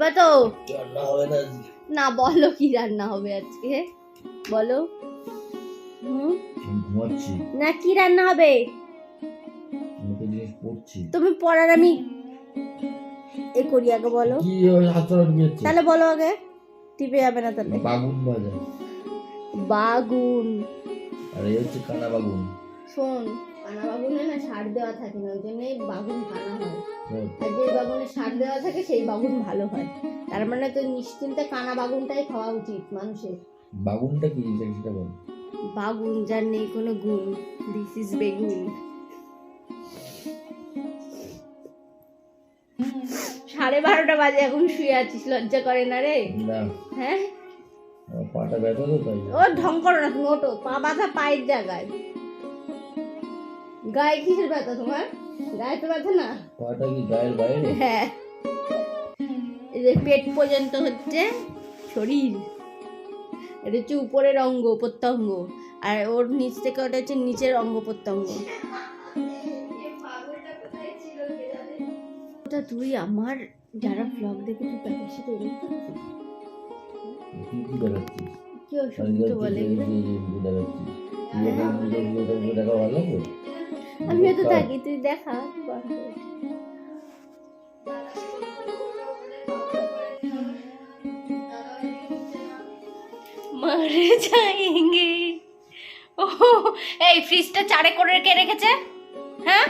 বলবা তো? রান্না হবে না না বলো কি রান্না হবে আজকে? বলো। হুম? ঘুমাচ্ছি। না কি রান্না হবে? আমি জিনিস পড়ছি। তুমি পড়ার আমি এ করি আগে বলো। কি ওই তাহলে বলো আগে। টিপে যাবে না তাহলে। বাগুন ভাজা। বাগুন। আর হচ্ছে কানা বাগুন। শোন কানা বাগুনে না সার দেওয়া থাকে না ওই জন্যই বাগুন কানা হয়। যে বাগুনে সার দেওয়া থাকে সেই বাগুন ভালো হয়। তার মানে তো নিশ্চিন্তে কানা বাগুনটাই খাওয়া উচিত মানুষের। বাগুনটা কি জিনিস সেটা বল। বাগুন যার নেই কোনো গুণ। দিস ইজ বেগুন। সাড়ে বারোটা বাজে এখন শুয়ে আছিস লজ্জা করে না রে? হ্যাঁ? পাটা ব্যথা তো তাই। ও ঢং করো না তুমি ওটো পা বাঁধা পায়ের জায়গায়। গায়ে কিসের ব্যথা তোমার? গায়ে তো ব্যথা না? পাটা কি গায়ের বাইরে? হ্যাঁ। এই যে পেট পর্যন্ত হচ্ছে শরীর। এটা হচ্ছে উপরের অঙ্গ প্রত্যঙ্গ। আর ওর নিচ থেকে ওটা হচ্ছে নিচের অঙ্গ প্রত্যঙ্গ। ওটা তুই আমার যারা ব্লগ দেখে তুই তাদের সাথে? কি অসুবিধা বলে? দেখা ভালো লাগবে আমিও তো থাকি তুই দেখা মরে যাएंगे ও এই ফ্রিজটা চারে করে কে রেখেছে? হ্যাঁ?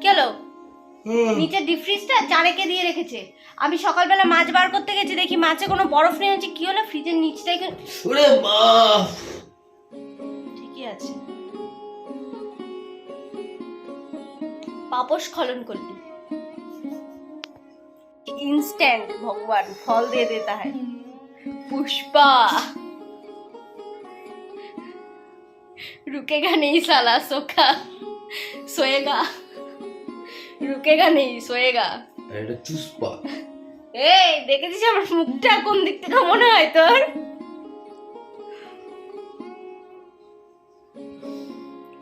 কি হলো? নিচে ডিপ ফ্রিজটা চারে কে দিয়ে রেখেছে? আমি সকালবেলা মাছ বার করতে গেছি দেখি মাছে কোনো বরফ নেই হচ্ছে কি হলো? ফ্রিজের নিচটা এখানে ওরে বাপ! ঠিকই আছে। পাপস খলন করলি इंस्टेंट भगवान फल दे देता है पुष्पा रुकेगा नहीं साला सोखा सोएगा रुकेगा नहीं सोएगा এটা চুসপা এই দেখেছিস আমার মুখটা কোন দিক থেকে মনে হয় তোর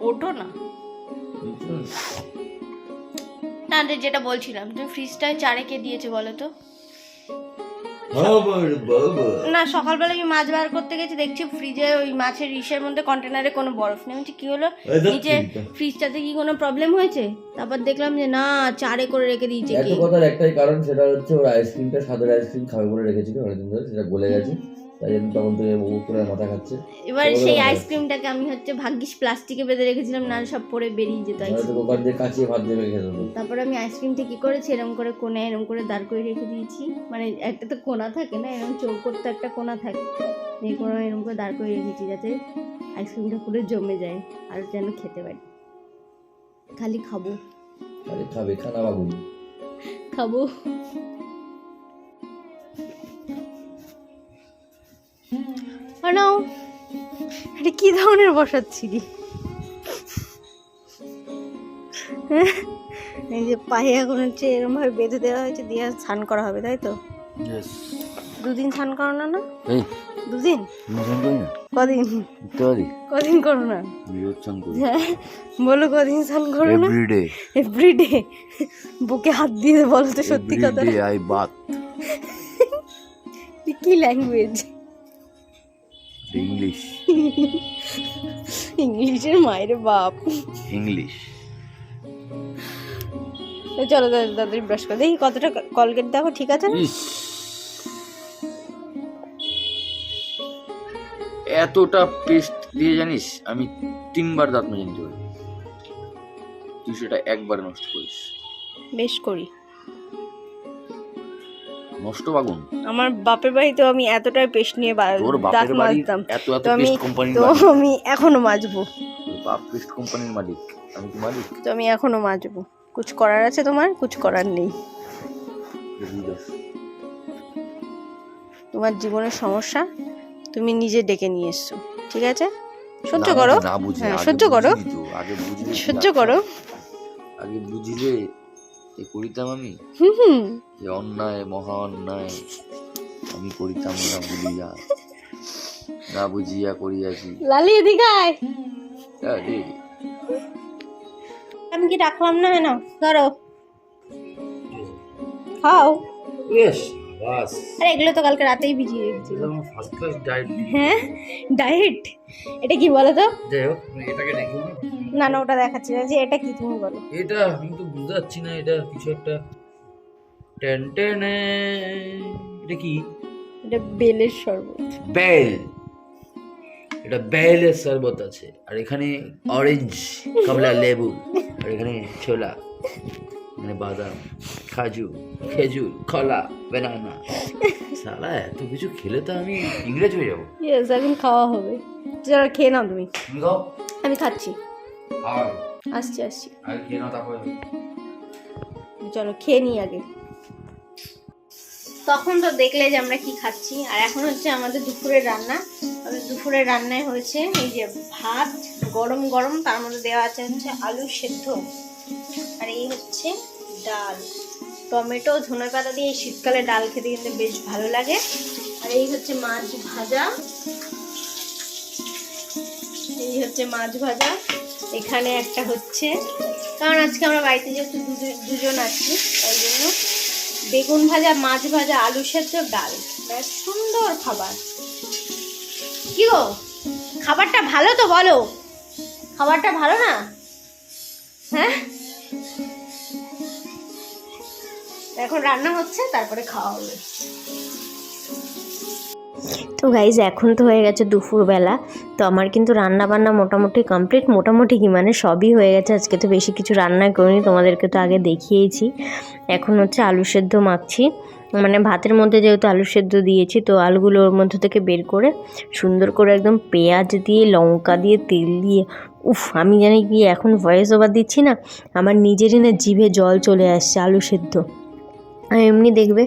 ওঠো না না রে, যেটা বলছিলাম তুমি ফ্রিজটায় চারে কে দিয়েছে বলো তো না সকালবেলা আমি মাছ বার করতে গেছি দেখছি ফ্রিজে ওই মাছের ইসের মধ্যে কন্টেনারে কোনো বরফ নেই। বলছি, কি হলো? নিচে ফ্রিজটাতে কি কোনো প্রবলেম হয়েছে? তারপর দেখলাম যে না চারে করে রেখে দিয়েছে এত কথার একটাই কারণ সেটা হচ্ছে ওর আইসক্রিমটা সাদের আইসক্রিম খাবে বলে রেখেছিল অনেকদিন ধরে সেটা গলে গেছে। তাই জন্য তখন থেকে করে মাথা খাচ্ছে। এবার সেই আইসক্রিমটাকে আমি হচ্ছে ভাগ্যিস প্লাস্টিকে বেঁধে রেখেছিলাম না সব পরে বেরিয়ে যেত ওখান দিয়ে কাচিয়ে ভাত দেবে খেতে হতো তারপরে আমি আইসক্রিমটা কি করেছি এরকম করে কোণে এরকম করে দাঁড় করে রেখে দিয়েছি। মানে একটা তো কোনা থাকে না এরকম চৌকোর তো একটা কোনা থাকে। এই কোনো এরকম করে দাঁড় করে রেখেছি যাতে আইসক্রিমটা পুরো জমে যায় আর যেন খেতে পারি। খালি খাব। আরে খাবে খানা বাগুন খাব। নাও এটা কি ধরনের বসাচ্ছিলি? হ্যাঁ? এই যে পায়ে এখন হচ্ছে এরকম ভাবে বেঁধে দেওয়া হয়েছে দিয়ে স্নান করা হবে তাই তো? দুদিন স্নান করো না না? দুদিন? কদিন? কদিন করো না? হ্যাঁ বলো কদিন স্নান করো না? এভরিডে এভরিডে বুকে হাত দিয়ে বলো তো সত্যি কথা। আই বাত কি ল্যাঙ্গুয়েজ ইংলিশ ইংলিশের মায়ের বাপ। ইংলিশ চলো তাড়াতাড়ি ব্রাশ করে দেখি কতটা কলগেট দেখো ঠিক আছে? না এতটা পেস্ট দিয়ে জানিস আমি তিনবার দাঁত মেজে নিতে পারি। তুই সেটা একবার নষ্ট করিস। বেশ করি। নষ্ট বাগুন। আমার বাপের বাড়িতে আমি এতটাই পেস্ট নিয়ে দাঁত মাজতাম। এত এত পেস্ট কোম্পানির তো আমি এখনও মাজবো। বাপ পেস্ট কোম্পানির মালিক। আমি কি মালিক? তো আমি এখনও মাজবো। কুছ করার আছে তোমার কুছ করার নেই। তোমার জীবনের সমস্যা তুমি নিজে ডেকে নিয়ে এসছো ঠিক আছে? সহ্য করো। হ্যাঁ, সহ্য করো। সহ্য করো। আগে বুঝিলে এ করিতাম আমি? হুম হুম। যে অন্যায় মহা অন্যায় আমি করিতাম না বুঝিয়া। না বুঝিয়া করিয়াছি। লালি এদিকে আয়। আমি কি রাখলাম না না ধরো। খাও। Yes, বাস। আরে এগুলো তো কালকে রাতেই ভিজিয়ে আমার ফার্স্ট ক্লাস ডায়েট হ্যাঁ? ডায়েট এটা কি বলো তো? এটাকে দেখো না? না ওটা দেখাচ্ছি না। যে এটা কি তুমি বলো? এটা আমি তো বুঝতে পারছি না এটা কিছু একটা টেন টেন এটা কি? এটা বেলের শরবত। বেল। এটা বেলের শরবত আছে। আর এখানে অরেঞ্জ কমলা লেবু। আর এখানে ছোলা। এখানে বাদাম কাজু খেজুর কলা বেনানা সালা এত কিছু খেলে তো আমি ইংরেজ হয়ে যাব। ইয়েস এখন খাওয়া হবে। যারা খেয়ে নাও তুমি। খাও। আমি খাচ্ছি। আসছি আসছি। আগে খেয়ে নাও তারপরে। চলো খেয়ে নিই আগে। তখন তো দেখলে যে আমরা কি খাচ্ছি। আর এখন হচ্ছে আমাদের দুপুরের রান্না। আমাদের দুপুরের রান্নায় হয়েছে এই যে ভাত গরম গরম। তার মধ্যে দেওয়া আছে হচ্ছে আলু সেদ্ধ। এই হচ্ছে ডাল। টমেটো, ধনে পাতা দিয়ে এই শীতকালে ডাল খেতে কিন্তু বেশ ভালো লাগে। আর এই হচ্ছে মাছ ভাজা। এই হচ্ছে মাছ ভাজা। এখানে একটা হচ্ছে, কারণ আজকে আমরা বাড়িতে যেহেতু দুজন- আছি, তাই জন্য বেগুন ভাজা, মাছ ভাজা, আলু সেদ্ধ, ডাল। ব্যাস, সুন্দর খাবার। কি গো? খাবারটা ভালো তো বলো। খাবারটা ভালো না? হ্যাঁ? এখন রান্না হচ্ছে তারপরে খাওয়া হবে। তো গাইজ এখন তো হয়ে গেছে দুপুরবেলা। তো আমার কিন্তু রান্না বান্না মোটামুটি কমপ্লিট মোটামুটি কি মানে সবই হয়ে গেছে। আজকে তো বেশি কিছু রান্না করিনি, তোমাদেরকে তো আগে দেখিয়েছি। এখন হচ্ছে আলু সেদ্ধ মাখছি। মানে ভাতের মধ্যে যেহেতু আলু সেদ্ধ দিয়েছি, তো আলুগুলো ওর মধ্যে থেকে বের করে সুন্দর করে একদম পেঁয়াজ দিয়ে, লঙ্কা দিয়ে, তেল দিয়ে, উফ, আমি জানি কি এখন ভয়েস ওভার দিচ্ছি না? আমার নিজেরই না জিভে জল চলে আসছে আলু সেদ্ধ। আর এমনি দেখবে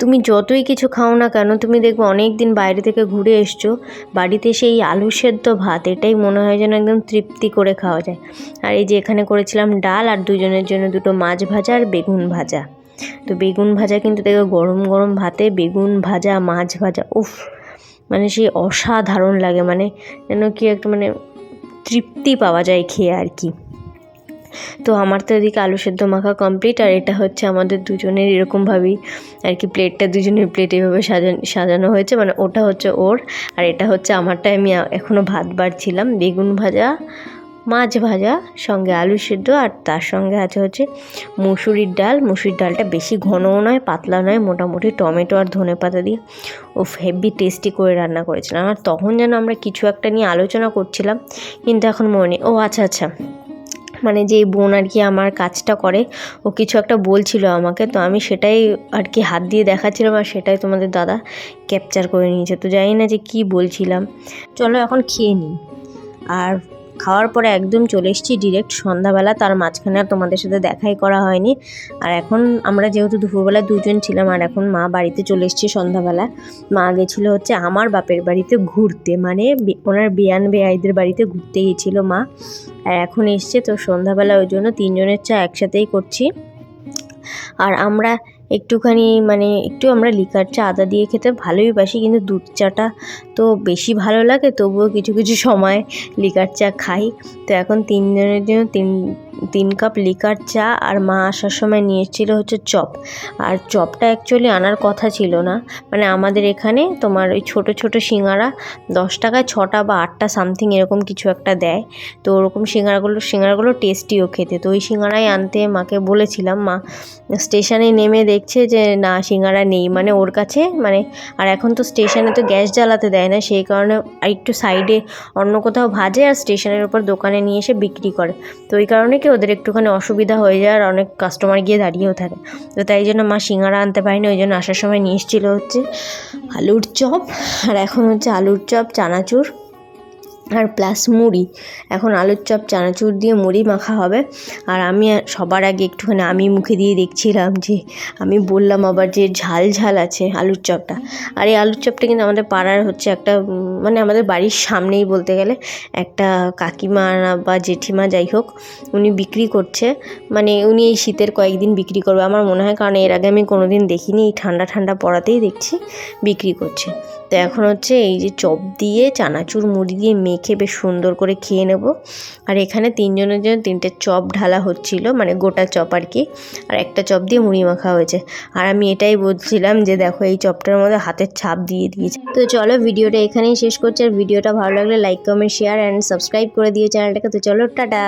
তুমি যতই কিছু খাও না কেন, তুমি দেখবে অনেক দিন বাইরে থেকে ঘুরে এসছো, বাড়িতে সেই আলু সেদ্ধ ভাত, এটাই মনে হয় যেন একদম তৃপ্তি করে খাওয়া যায়। আর এই যে এখানে করেছিলাম ডাল আর দুজনের জন্য দুটো মাছ ভাজা আর বেগুন ভাজা। তো বেগুন ভাজা কিন্তু দেখো গরম গরম ভাতে বেগুন ভাজা, মাছ ভাজা, উফ মানে সেই অসাধারণ লাগে মানে যেন কি একটা মানে তৃপ্তি পাওয়া যায় খেয়ে আর কি। তো আমার তো এদিকে আলু সেদ্ধ মাখা কমপ্লিট আর এটা হচ্ছে আমাদের দুজনের এরকমভাবেই আর কি প্লেটটা দুজনের প্লেট এভাবে সাজানো সাজানো হয়েছে। মানে ওটা হচ্ছে ওর, আর এটা হচ্ছে আমারটাই আমি এখনও ভাত বাড়ছিলাম। বেগুন ভাজা, মাছ ভাজা, সঙ্গে আলু সেদ্ধ, আর তার সঙ্গে আছে হচ্ছে মুসুরির ডাল। মুসুরির ডালটা বেশি ঘনও নয়, পাতলা নয়, মোটামুটি টমেটো আর ধনে পাতা দিয়ে। ও হেভি টেস্টি করে রান্না করেছিলাম। আর তখন যেন আমরা কিছু একটা নিয়ে আলোচনা করছিলাম, কিন্তু এখন মনে ও আচ্ছা আচ্ছা। মানে যে বোন আর কি আমার কাজটা করে, ও কিছু একটা বলছিল আমাকে, তো আমি সেটাই আর কি হাত দিয়ে দেখাচ্ছিলাম আর সেটাই তোমাদের দাদা ক্যাপচার করে নিয়েছে। তো জানি না যে কি বলছিলাম। চলো এখন খেয়ে নিই। আর খাওয়ার পরে একদম চলে এসেছি ডিরেক্ট সন্ধ্যাবেলা। তার মাঝখানে আর তোমাদের সাথে দেখাই করা হয়নি। আর এখন আমরা যেহেতু দুপুরবেলা দুজন ছিলাম, আর এখন মা বাড়িতে চলে এসেছি সন্ধ্যাবেলা। মা গেছিল হচ্ছে আমার বাপের বাড়িতে ঘুরতে মানে ওনার বেয়ান বেয়াইদের বাড়িতে ঘুরতে গিয়েছিল মা। আর এখন এসছে তো সন্ধ্যাবেলা ওই জন্য তিনজনের চা একসাথেই করছি। আর আমরা একটুখানি মানে একটু আমরা লিকার চা, আদা দিয়ে খেতে ভালোই বাসি, কিন্তু দুধ চাটা তো বেশি ভালো লাগে, তবুও কিছু কিছু সময় লিকার চা খাই। তো এখন তিনজনের জন্য তিন তিন কাপ লিকার চা আর মা আসার সময় নিয়ে এসেছিল হচ্ছে চপ। আর চপটা অ্যাকচুয়ালি আনার কথা ছিল না। মানে আমাদের এখানে তোমার ওই ছোটো ছোটো সিঙ্গারা দশ টাকায় ছটা বা আটটা সামথিং এরকম কিছু একটা দেয়। তো ওরকম সিঙ্গারাগুলো সিঙ্গারাগুলো টেস্টিও খেতে। তো ওই সিঙ্গারাই আনতে মাকে বলেছিলাম, মা স্টেশনে নেমে দেখছে যে না সিঙ্গারা নেই। মানে ওর কাছে মানে আর এখন তো স্টেশনে তো গ্যাস জ্বালাতে দেয় না, সেই কারণে একটু সাইডে অন্য কোথাও ভাজে আর স্টেশনের উপর দোকানে নিয়ে এসে বিক্রি করে। তো ওই কারণে কি ওদের একটুখানি অসুবিধা হয়ে যায় আর অনেক কাস্টমার গিয়ে দাঁড়িয়েও থাকে। তো তাই জন্য মা সিঙ্গারা আনতে পারিনি, ওই জন্য আসার সময় নিয়ে এসেছিল হচ্ছে আলুর চপ। আর এখন হচ্ছে আলুর চপ, চানাচুর। আর প্লাস মুড়ি। এখন আলুর চপ, চানাচুর দিয়ে মুড়ি মাখা হবে। আর আমি সবার আগে একটুখানি আমি মুখে দিয়ে দেখছিলাম যে, আমি বললাম আবার যে ঝাল ঝাল আছে আলুর চপটা। আর এই আলুর চপটা কিন্তু আমাদের পাড়ার হচ্ছে একটা মানে আমাদের বাড়ির সামনেই বলতে গেলে একটা কাকিমা বা জেঠিমা যাই হোক, উনি বিক্রি করছে। মানে উনি এই শীতের কয়েকদিন বিক্রি করবে। আমার মনে হয় কারণ এর আগে আমি কোনো দিন দেখিনি, এই ঠান্ডা ঠান্ডা পড়াতেই দেখছি বিক্রি করছে। তো এখন হচ্ছে এই যে চপ দিয়ে চানাচুর মুড়ি দিয়ে মেখে বেশ সুন্দর করে খেয়ে নেব। আর এখানে তিনজনের জন্য তিনটে চপ ঢালা হচ্ছিল মানে গোটা চপ আর কি আর একটা চপ দিয়ে মুড়ি মাখা হয়েছে। আর আমি এটাই বলছিলাম যে দেখো এই চপটার মধ্যে হাতের ছাপ দিয়ে দিয়েছে। তো চলো ভিডিওটা এখানেই শেষ করছি। আর ভিডিওটা ভালো লাগলে like comment share and subscribe করে দিও চ্যানেলটাকে। তো চলো, টাটা!